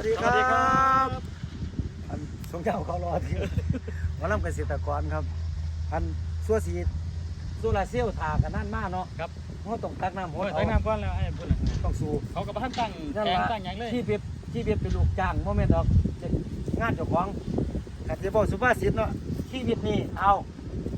วัสดีคสวัสดีครัรับบอันสงเจ้าเขารอที่หมอลำเกษตรกรครับ อันสัวสีสุราเซลล์ถากันนั่นมากเนาะครับเขาต้องตักน้ำหัวโอ้ยเขาตั้งน้ำก้อนแล้วไอ้พุ่นน่ะต้องสู้เขากับท่านตั้งนั่นแกงละตั้งหยังเลยที่เบียบที่เบียบเป็นลูกจ้างโมเมนต์ดอกเจ็ดงานเจ้าของขัดจะบอกสุภาษิตเนาะที่วิตนี่เอา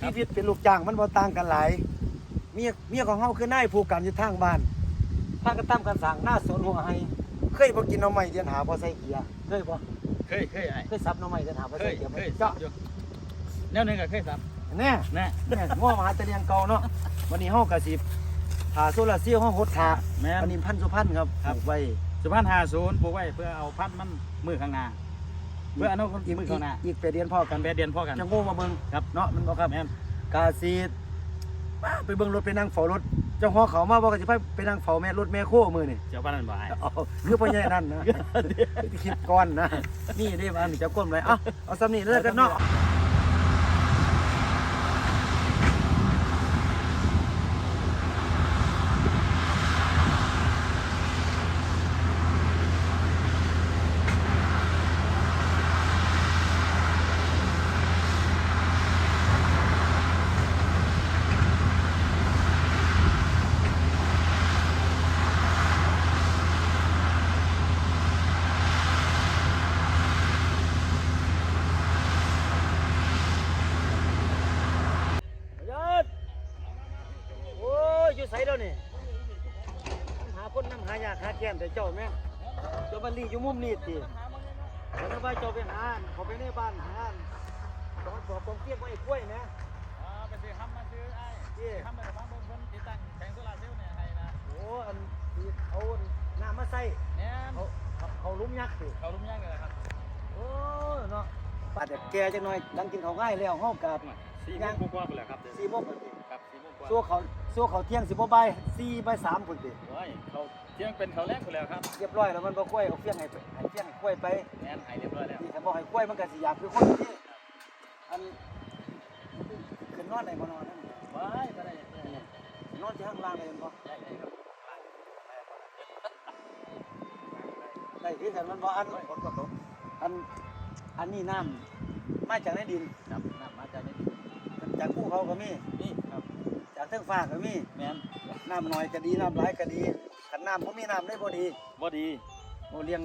ที่วิตเป็นลูกจ้างมันบ่ต่างกันหลายเมียเมียของเฮาคือนายผู้กันอยู่ทางบ้านพากันตามกันสั่งหน้าสวนหัวให้ เคยบ่กินหน่อไม้เดียนหาบ่ใส่เกียร์เคยบ่เคยเคยไอ้เคยซับหน่อไม้เดินหาภาเคษายเดียวเคยเจาะอยู่แนวหนึงก็เคยสับแน่แน่แน่ง้อมหาตะเลียงเก่าเนาะวันนี้เฮากะสิถาโซลาร์เซลล์เฮาหดถาแม่นอันนี้พันธุ์สุพรรณครับครับ ปลูกไว้สุพรรณห้าศูนย์ปลูกไว้เพื่อเอาพันธุ์มันมือข้างหน้า เพื่ออนาคตอีกมืออีข้ากงหน้าอีกแปดเดือนพ่อกักันนแปดเดือนพ่อกันจังโง่มาเบิ่งครับ เนาะมันบ่ครับแม่น กาสิ ป้าไปเบิ่งรถไปนั่งเฝ้ารถเจ้าฮอเขามาบอกก็สิไปไปนั่งเฝ้าแม่รถแม่โคมื้อนี่เจ้าบ้านนั่นบ่ไอ้ เอาคือพ่อใหญ่นั่นนะ คิดก่อนนะ นี่เด้ว่านี่เจ้าก้นไว้เอ้าเอาซ้ำนี่เลยกันเนาะ ยอดโอ้ยอยู่ไสแล้วนี่หาคนนำหายากหาแก้มแต่ เจ้าแม่เจ้าบัลลีอยู่มุมนี้ติแล้วถ้าว่าเจ้าไปหาอันเขาไปในบ้านหาอันตอนสอบกองเกียกไว้กล้วยนะไปซื้อคำมาซื้อไอ้ที่คำมาฟังเบิ่งเพิ่นติดตั้งแผงโซลาร์เซลล์เนี่ยให้นะโอ้อันที่เอาน้ำมาใส่แน่นเขาเขาเขาลุ้มยักษ์สิเขาลุ่มย่างกันเลยครับโอ้ยเนาะอาจจะแก่จังหน่อยหลังกินข้าวง่ายแล้วเฮากลับสี่โมงกว่าๆไปแล้วครับเดี๋ยวสี่โมงพุ่นติครับสี่โมงกว่าสู้เขา สู้เขาเที่ยงสิบ่บ่ายสี่บ่ายสามพุ่นติโอ้ยเขาเที่ยงเป็นเขาแรกไปแล้วครับเรียบร้อยแล้วมันบ่กล้วยเอาเฟี้ยงให้ไปให้เฟี้ยงให้กล้วยไปแน่นหายเรียบร้อยแล้วนี่ถ้าบอกให้กล้วยมันก็สิอยากคือคนที่อันขึ้นนอนได้บ่นอนนั่นว้ายก็ได้ได้ได้นอนที่ข้างล่างได้บ่ได้ได้ครับได้ที่กันมันบ่อันฝนก็ตกอันอันนี้น้ำมาจากในดินครับน้ำมาจากนี่จากภูเขาก็มีนี่ครับจาก เทิงฟ้าก็มีแม่นน้ำน้อยก็ดีน้ำหลายก็ดีคันน้ำบ่มีน้ำได้บ่ดีบ่ดีโอเลี้ยง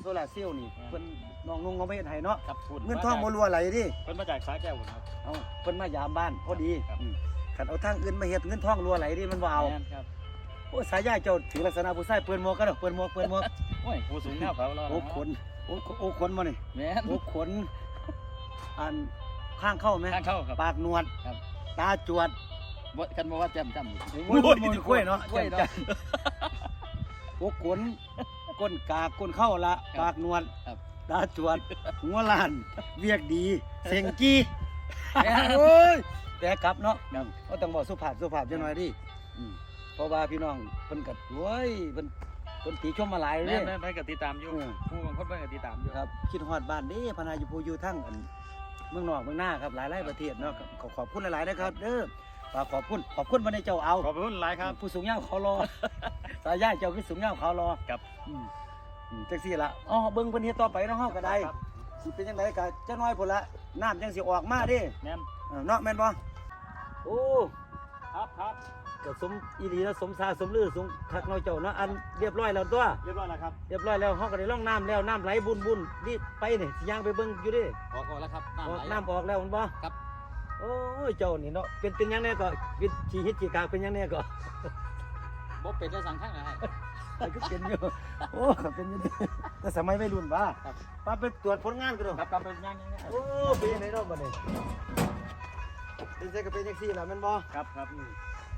โซลาร์เซลล์นี่เพิ่นน้องนุ่งเอาไปเฮ็ดให้เนาะครับฝุ่นเงินทองบ่รั่วไหลดิเพิ่นมาจากสาแก้วพุ่นครับเอาเพิ่นมายามบ้านพอดีครับอืมคันเอาทางอื่นมาเฮ็ดเงินทองรั่วไหลดิมันบ่เอาแม่นครับโอ้สายยายเจ้าถือลักษณะผู้ชายเปิดหมวกกันเด้อเปิดหมวกเปิดหมวกโอ้ยผู้สูงแนวเขาแล้วโอ้ขนโอ้ขโอ้ขนมานี่แม่นโอ้ขนอันข้างเข้าไหมทางเข้าครับปากหนวดครับตาจวด บ่คันบ่ว่าแจ่มจ้ำโอ้ยมันกล้วยเนาะ กล้วยเนาะโอ้ขนก้นกากก้นเข้าละครับปากหนวดครับตาจวดหัวล้าน เวียกดี เสียงกี้แม่นโอ้ยแต่กลับเนาะครับก็ต้องบอกสุภาพสุภาพจังหน่อยดิอืมเพราะว่าพี่น้องเพิ่นกัดโว้ยเพิ่นเพิ่นติชมมาหลายเลแม่ยนแม่นไปก็ติดตามอยู่อืมผู้บางคนเพิ่นก็ติดตามอยู่ครับคิดฮอดบ้านเด้พนาอยู่ผู้อยู่ทั้งอันเมืองนอกเมืองหน้าครับหลายหลายๆประเทศเนาะครับขอขอบคุณหลายๆนะครับเด้อฝา กขอบคุณขอบคุณมาในเจ้าเอา ขอบคุณหลายครับ ผู้สูงยาวเขารอ สายญาติเจ้าคือสูงยาวเขารอครับอืมอืมจังซี่ละอ๋อเบิ่งเพิ่นเฮ็ดต่อไปเนาะเฮาก็ได้ครับ สิเป็นจังไดก็จักหน้อยพุ่นละน้ำจังสิออกมาเด้แม่นเออเนาะแม่นบ่โอ้ครับครับก็สมอีหลีแล้วสมซาสมลือสมคักเนาะเจ้าเนาะอันเรียบร้อยแล้วตัว เรียบร้อยแล้วครับเรียบร้อยแล้วเฮาก็ได้ล่องน้ำแล้วน้ำไหลบุญบุญรีบไปนี่สิย่างไปเบิ่งอยู่เดิออกออกแล้วครับออกไหลน้ำออกแล้วมันบ่ครับ โอ้ยเจ้านี่เนาะเป็นเป็นหยังแน่ก็เป็นชีฮิตจีกากเป็นหยังแน่ก็บ่เป็นจะสั่งข้างไหนมันก็เป็นอยู่โอ้ก็เป็นอยู่นี่แต่สมัยวัยรุ่นบ่าครับ ป้าไปตรวจผลงานกันเด้อครับครับเป็นงานยังไงโอ้เป็นยังไงเนาะบัดนี้เป็นใจก็เป็นจังซี่ล่ะแม่นบ่ครับครับอืม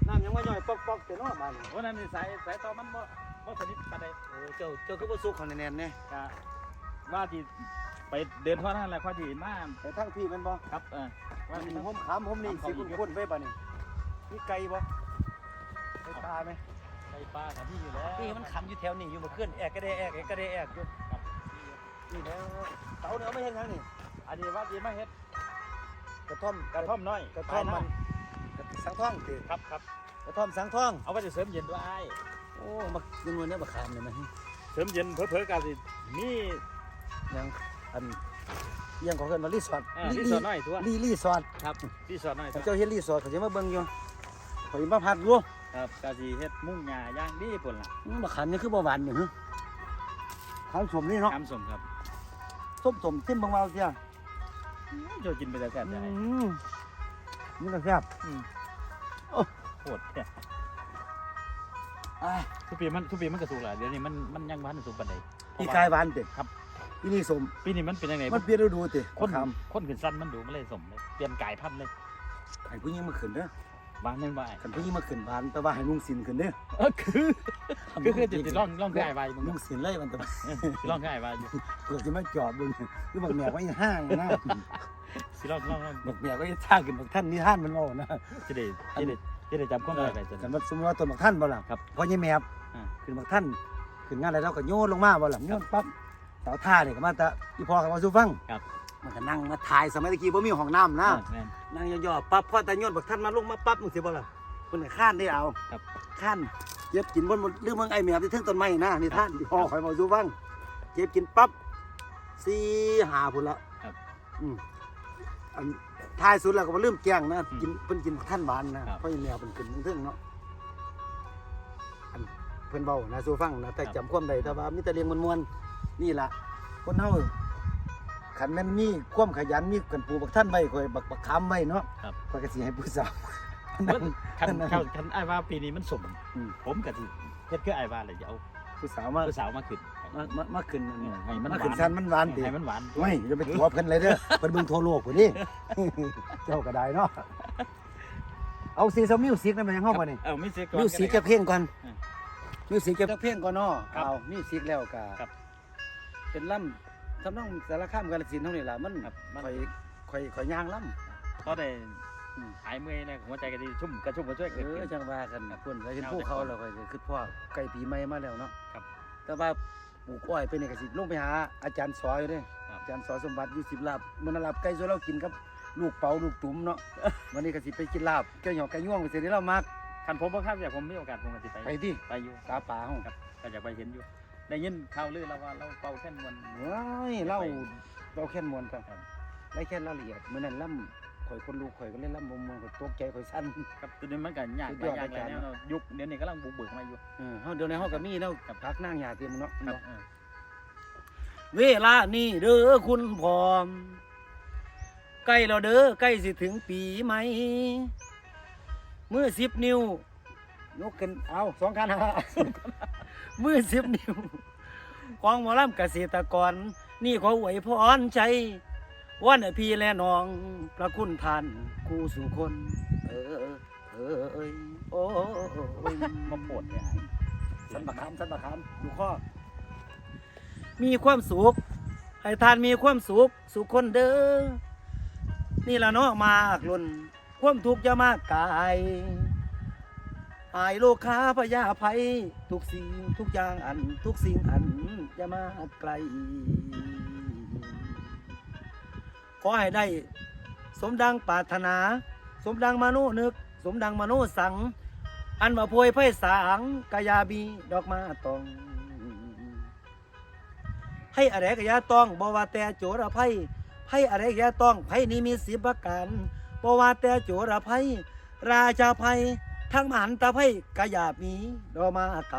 น้ำยังมาย่อยปอกๆแต่เนาะบ้านนี้วันนั้นนี่สายสายต่อมันบ่บ่สนิทปานใดโอ้เจ้าเจ้าคือบ่สุกขนาดแน่นๆแน่ก็ ว่าที่ไปเดินเท่านั้นแหละข้อที่มาไปทางพี่แม่นบ่ครับเออว่าว่าที่ผมขามผมนี่สิคุณคุ้นๆไว้ป่ะนี่มีไก่บ่ไก่ปลาไหมไปปลากับที่อยู่แล้วนี่มันขำอยู่แถวนี้อยู่มาขึ้นแอกกระเดะแอกแอกกระเดะแอกอยู่ครับนี่แล้วเตาเนี่ยเอาไม่เห็นทางนี่อันนี้ว่าที่มาเฮ็ดกระท่อมกระท่อมน้อยกระท่อมมันกระสังท่องติครับครับกระท่อมสังท่องเอาไว้จะเสริมเย็นด้วยไอ้ายโอ้มาเงินวันนี้มาขามเลยมั้ยเสริมเย็นเผลอๆกันสิมี ยังอันเอียังขอเกินมารีสอร์ทอ่ารีสอร์ทน้อยตัว รีรีสอร์ทครับรีสอร์ทน้อยตัถ้าวเจ้าเฮ็ดรีสอร์ทเขาจะมาเบิ่งอยู่เขาจะมาพักอยู่ครับกะสิเฮ็ดมุ้งหญ้าย่างดีพุ่นล่ะอืมบักขันนี่คือบ่หวานนี่ฮึขาวสมนี่เนาะน้ำส้มครับส้มสมจิ้มบางเบาเสียเจ้ากินไปแล้วแซ่บอืได้มนี่ก็แซ่บโคตรแท้อ่าทุกปีมันทุกปีมันก็สุกล่ะเดี๋ยวนี้มันมันยังบ่ทันสุกปานใด อีกายหวานติครับ อีนี่สมปีนี้มันเป็นยังไงมันเปลี่ยนฤดูติคนคำคนขึ้นสั้นมันดูมันเลยสมเลยเปลี่ยนกายพันธุ์เลยให้ผู้หญิงมาขึ้นเด้อหวานยังบ่อ้ายคันผู้หญิงมาขึ้นหวานแต่ว่าให้นุ่งสินขึ้นเด้อเออคือคือคือจิตร่องร่องกายไว้มึงนุ่งสินเลยมันแต่ว่าร่องกายไว้อยู่เกือบจะมาจอบเบิ่งคือบักแหนกไว้ห้างนะสิร่องร่องร่องบักแหนกไว้ท่างขึ้นบักท่านนี่ท่านมันเอานะจะได้จะได้จะได้จำข้อมูลไปจนสมมติสมมติว่าต้นบักท่านบ่ล่ะครับพอยี่แมบอ่าขึ้นบักท่านขึ้นงานอะไรเราก็โยนลงมาบ่ล่ะโยนปั๊บ สาวท่าเนี่ยก็มาแต่อีพอเขามาสู่ฟังครับ มันก็นั่งมาถ่ายสมัยตะกี้บ่มีห้องน้ำนะแม่น นั่งย่อๆปั๊บพอแต่โยนบักท่านมาลงมาปั๊บมึงสิบ่ล่ะเพิ่นก็ข้านได้เอาครับ ข้านเก็บกินบนบนเรื่องเมืองไอ้แมบที่ถึงต้นไม้นะนี่ท่านที่พ่อคอยมาสู่ฟังเก็บกินปั๊บสี่หาพุ่นละครับอืมอันท้ายสุดแล้วก็มาลืมแกงนะกินเพิ่นกินท่านหวานนะครับ เพราะอีแมวเพิ่นขึ้นเทิงๆเนาะอันเพิ่นเบานะสู่ฟังนะแต่ครับจำความใดแต่ว่ามีแต่เรียงมวนๆ นี่ล่ะ คนเฮาขันแม่นมีความขยันมีกันปลูกบักท่านไว้ข่อยบักบักคำไว้เนาะครับข่อยก็สิให้ผู้สาว มันคันคันคันไอ้ายว่าปีนี้มันสม อืม ผมก็สิเฮ็ดคือไอ้ายว่าเลยจะเอาผู้สาวมาผู้สาวมาขึ้นมามามาขึ้นเออให้มันมาหวานขึ้นชันมันหวานติให้มันหวานไม่อย่าไปตัวเพิ่นเลยเด้อ เพิ่นเบิ่งทั่วโลกพุ่นนี่ เจ้าก็ได้เนาะเอาซีซัมมิวสิกนั่นมันยังเฮาบ่นี่ เออไม่เสียก่อนมิวสิกจะเพลงก่อนอืมมิวสิกจะเพลงก่อนเนาะครับเอามิวสิกแล้วก็ครับ เป็นล่ำทำนองสารคามกาฬสินธุ์เท่านี้ล่ะมันครับมัน ข่อยข่อยข่อยย่างล่ำเขาได้อืม หายเมื่อยนะหัวใจก็ดีชุ่มกระชุ่มกระชวยเอเกิดอขึ้นจังว่ากันเพิ่นก็เห็นเอาภูแต่เขาก่อนแล้วข่อยก็คิดพ่อใกล้ปีใหม่มาแล้วเนาะครับแต่ว่าปลูกอ้อยเป็นนี่ก็สิลงไปหาอาจารย์สอยเด้ครับ อาจารย์สอยสมบัติอยู่10ลาบมื้อนั้นลาบไก่ซวยเรากินกับลูกเปาลูกตุ๋มเนาะ วันนี้ก็สิไปกินลาบแก้วหยอกไก่ย่วงก็สิได้เรามักคันผมบ่ครับอยากผมมีโอกาสผมก็สิไปไปดิไปอยู่ ตาป่าเฮาครับก็อยากไปเห็นอยู่ ได้ยินข่าวลือแล้วว่าเราเป่าแค่นวันว้ายเล่าเราแค่นมวนกันครับได้แค่รายละเอียดมื้อนั้นล่ำข่อยคนลูกข่อยก็เล่นล่ำบ่ม่วนข่อยตกใจข่อยสั่นครับตัวนี้มันก็ยากสุดหยลาอยดอย่างหลายอาจารย์แนวเนาะยุคเดี๋ยวนี้กำลังบุกเบิกมาอยู่เออเฮาเดี๋ยวในเฮาก็มีแล้วกับพักนั่งหยาเตรียมเนาะครับเออเวลานี้เด้อคุณพร้อมใกล้แล้วเด้อใกล้สิถึงปีใหม่มือ10นิ้ว ยกขึ้นเอาสองคันหามือ10นิ้วของหมอลำเกษตรกร นี่ขออวยพรใจวันพี่และน้องพระคุณท่านคู่สู่คน เออเออเอยโอ้ยมาปวดเนี่ยสันบักคำสันบักคำดูข้อ มีความสุขให้ทานมีความสุขสุขคนเด้อนี่ละเนาะมากลุนความทุกข์จะมากกาย อายโลกค้าพยาภัย ทุกสิ่งทุกอย่างอัน ทุกสิ่งอันจะมาไกล ขอให้ได้ สมดังปรารถนา สมดังมโนนึก สมดังมโนสัง อันว่าพวยไพสางกายาบีดอกมาตอง ให้อะไรกยาตองบว่าแต่โจรภัยให้อะไรกยาตองไผนี้มีสิบประการบว่าแต่โจรภัยราชาภัย ทั้งมหันตภัยกายามีดอกมาก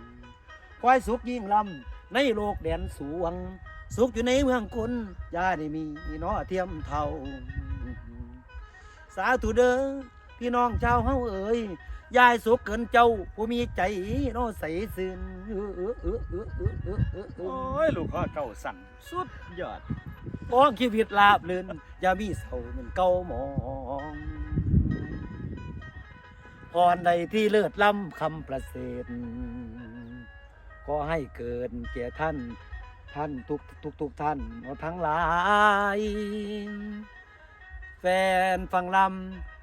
ำควายสุขยิ่งลำในโลกแดนสวง สุขอยู่ในเมืองคนยาได้มีน้อเทียมเท่า สาธุเด้อพี่น้องชาวเฮาเอ๋ยยายสุขเกินเจ้าผู้มีใจน้อใสซื่นเออเออเออเออเออเออเออเอโอ้อยลูกพ่อเก่าสั่นสุดยอดป้องชีวิตลาบลื่นอย่ามีเศร้าเหมือนเก่าหมอง พรใดที่เลิศล้ำคำประเสริฐก็ให้เกิดแก่ท่านท่านทุกทุกทุกท่านทั้งหลาย แฟนฟังล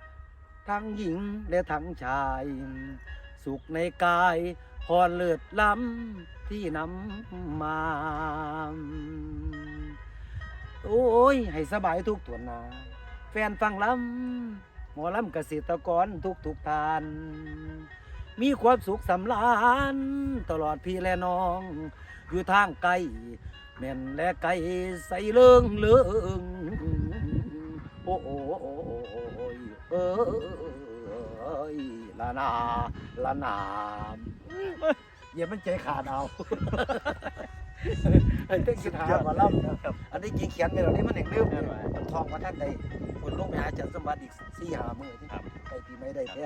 ำทั้งหญิงและทั้งชาย สุขในกายพรเลิศล้ำที่นำมา โอ้ย ให้สบายทุกตัวนา แฟนฟังลำ หมอลำเกษตรกรทุกทุกๆท่าน มีความสุขสำราญตลอดพี่และน้องคือทางไกลแม่นและไกลใส่เลิงเลิงโอ้โอ้โอ้โอ้ยเอ้ยละนาละนามอย่ามันใจขาดเอาไอ้เต้นกินหามาเล่านะครับอันนี้กินเขียนไปแล้วนี่มันเองลืมเนี่ยมันทองมาท่านใด คนลงไปหาอาจันสมบัติอีกสี่หามือที่ครับใกล้ปีไม่ได้แท้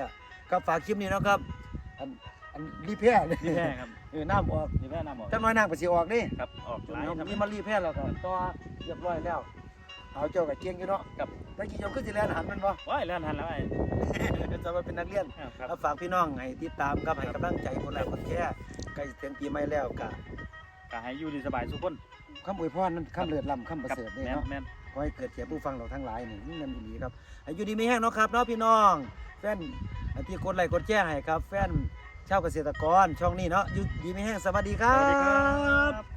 ครับฝากคลิปนี้นะครับ อันอันรีแพร่เลยนี่แพ้ครับเออน้ำออกนี่แพ้น้ำออกจังน้อยน้ำไปสิออกนี่ครับออกหลายครับ นี่มารีแพร่แล้วก็ต่อเรียบร้อยแล้วเอาเจ้ากับเกียงอยู่เนาะครับ ตะกี้เจ้าขึ้นสิแลนหันมันบ่ ว้ายแล้วทันแล้วไอ้จะมาเป็นนักเรียน ครับเอาฝากพี่น้องให้ติดตามครับให้กำลังใจคนไลค์คนแค่ใกล้จะถึงปีใหม่แล้วกะก็ให้อยู่ดีสบายสุขคนคำอวยพรนั้นคำเลือดลำคำประเสริฐนี่แม่นเนาะแม่นข อให้เกิดแก่ผู้ฟังเราทั้งหลายนี่นี่นั่นดีครับอยู่ดีไม่แห้งเนาะครับเนาะพี่น้อง แฟนที่กดไลค์กดแจ้งให้ครับ แฟนชาวเกษตรกรช่องนี้เนาะอยู่ดีไม่แห้งสวัสดีครัสวัสดีครับ